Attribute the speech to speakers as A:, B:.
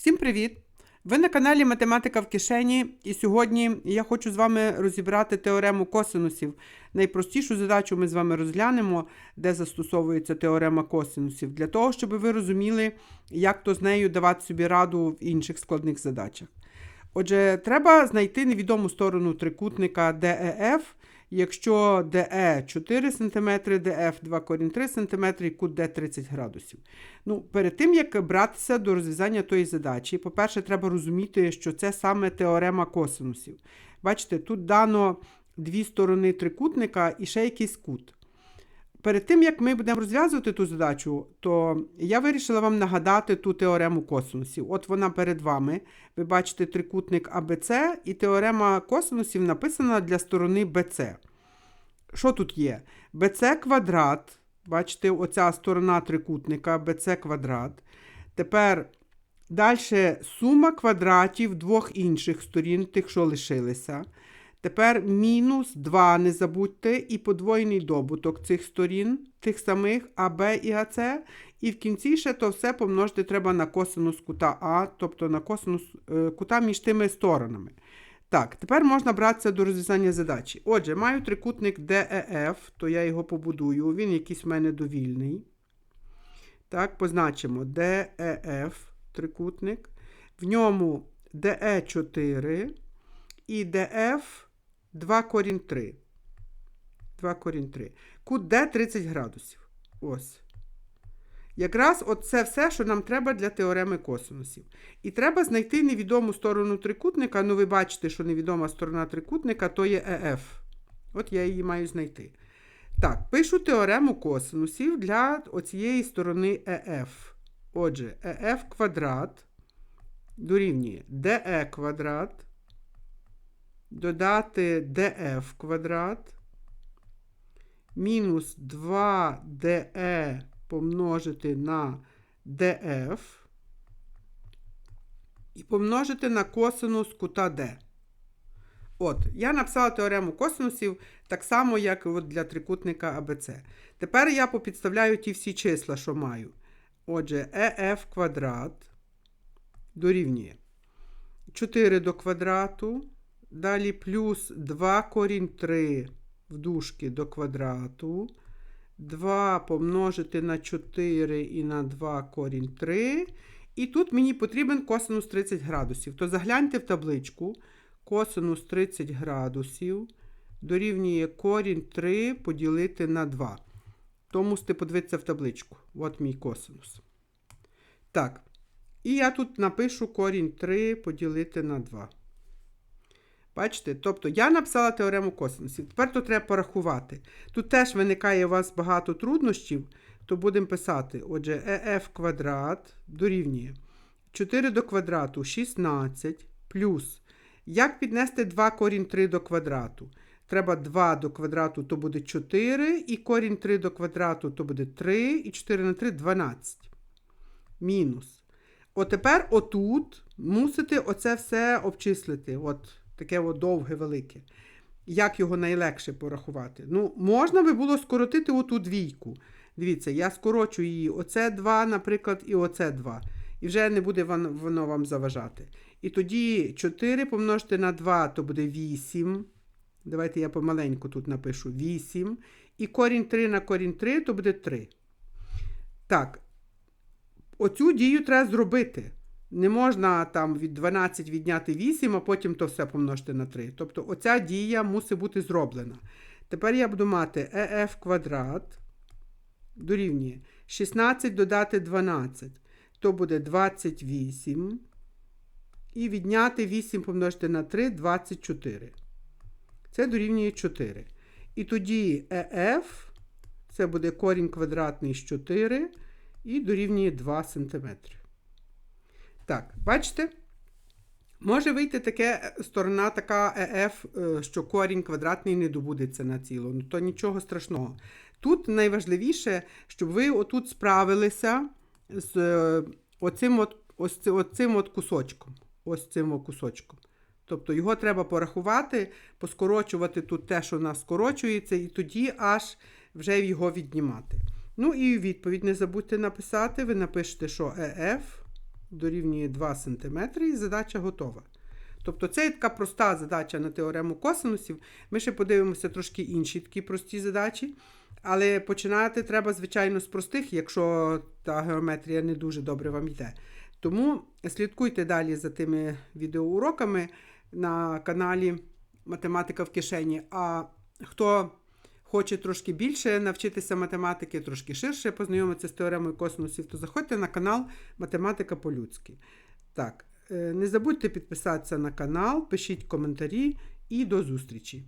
A: Всім привіт! Ви на каналі Математика в кишені, і сьогодні я хочу з вами розібрати теорему косинусів. Найпростішу задачу ми з вами розглянемо, де застосовується теорема косинусів, для того, щоб ви розуміли, як то з нею давати собі раду в інших складних задачах. Отже, треба знайти невідому сторону трикутника DEF, якщо DE 4 см, DF 2 корінь 3 см і кут D 30 градусів. Ну, перед тим, як братися до розв'язання тої задачі, по-перше, треба розуміти, що це саме теорема косинусів. Бачите, тут дано дві сторони трикутника і ще якийсь кут. Перед тим, як ми будемо розв'язувати ту задачу, то я вирішила вам нагадати ту теорему косинусів. От вона перед вами. Ви бачите трикутник АБЦ, і теорема косинусів написана для сторони BC. Що тут є? BC квадрат. Бачите, оця сторона трикутника BC квадрат. Тепер далі сума квадратів двох інших сторін, тих, що лишилися. Тепер мінус 2, не забудьте, і подвоєний добуток цих сторін, тих самих АБ і АЦ. І в кінці ще то все помножити треба на косинус кута А, тобто на косинус е, кута між тими сторонами. Так, тепер можна братися до розв'язання задачі. Отже, маю трикутник DEF, то я його побудую. Він якийсь в мене довільний. Так, позначимо DEF трикутник. В ньому DE4 і DF 2 корінь 3. 2 корінь 3. Кут D 30 градусів. Ось. Якраз це все, що нам треба для теореми косинусів. І треба знайти невідому сторону трикутника. Ну, ви бачите, що невідома сторона трикутника то є EF. От я її маю знайти. Так, пишу теорему косинусів для оцієї сторони EF. Отже, EF квадрат дорівнює DE квадрат. Додати df квадрат мінус 2de помножити на df і помножити на косинус кута d. От, я написала теорему косинусів так само, як от для трикутника ABC. Тепер я попідставляю ті всі числа, що маю. Отже, EF квадрат дорівнює 4 до квадрату. Далі плюс 2 корінь 3 в дужки до квадрату. 2 помножити на 4 і на 2 корінь 3. І тут мені потрібен косинус 30 градусів. То загляньте в табличку. Косинус 30 градусів дорівнює корінь 3 поділити на 2. То мусите подивитися в табличку. От мій косинус. Так. І я тут напишу корінь 3 поділити на 2. Бачите? Тобто я написала теорему косинусів. Тепер то треба порахувати. Тут теж виникає у вас багато труднощів, то будемо писати. Отже, ЕФ квадрат дорівнює 4 до квадрату 16 плюс. Як піднести 2 корінь 3 до квадрату? Треба 2 до квадрату, то буде 4, і корінь 3 до квадрату, то буде 3, і 4 на 3 12. Мінус. От тепер отут мусите оце все обчислити. От таке от довге, велике. Як його найлегше порахувати? Ну, можна би було скоротити оту двійку. Дивіться, я скорочу її оце 2, наприклад, і оце 2. І вже не буде воно вам заважати. І тоді 4 помножити на 2, то буде 8. Давайте я помаленьку тут напишу 8. І корінь 3 на корінь 3, то буде 3. Так, оцю дію треба зробити. Не можна там від 12 відняти 8, а потім то все помножити на 3. Тобто оця дія мусить бути зроблена. Тепер я буду мати EF квадрат дорівнює 16 додати 12. То буде 28. І відняти 8 помножити на 3 24. Це дорівнює 4. І тоді EF, це буде корінь квадратний з 4 і дорівнює 2 см. Так, бачите? Може вийти таке сторона така ЕФ, що корінь квадратний не добудеться на ціло. Ну, то нічого страшного. Тут найважливіше, щоб ви отут справилися з оцим от, ось, оцим от кусочком. Ось цим кусочком. Тобто його треба порахувати, поскорочувати тут те, що у нас скорочується, і тоді аж вже його віднімати. Ну і відповідь не забудьте написати. Ви напишете, що ЕФ дорівнює 2 см і задача готова. Тобто це є така проста задача на теорему косинусів. Ми ще подивимося трошки інші такі прості задачі. Але починати треба, звичайно, з простих, якщо та геометрія не дуже добре вам йде. Тому слідкуйте далі за тими відеоуроками на каналі Математика в кишені. А хто хоче трошки більше навчитися математики, трошки ширше познайомитися з теоремою космосів, то заходьте на канал Математика по-людськи. Так, е, не забудьте підписатися на канал, пишіть коментарі і до зустрічі!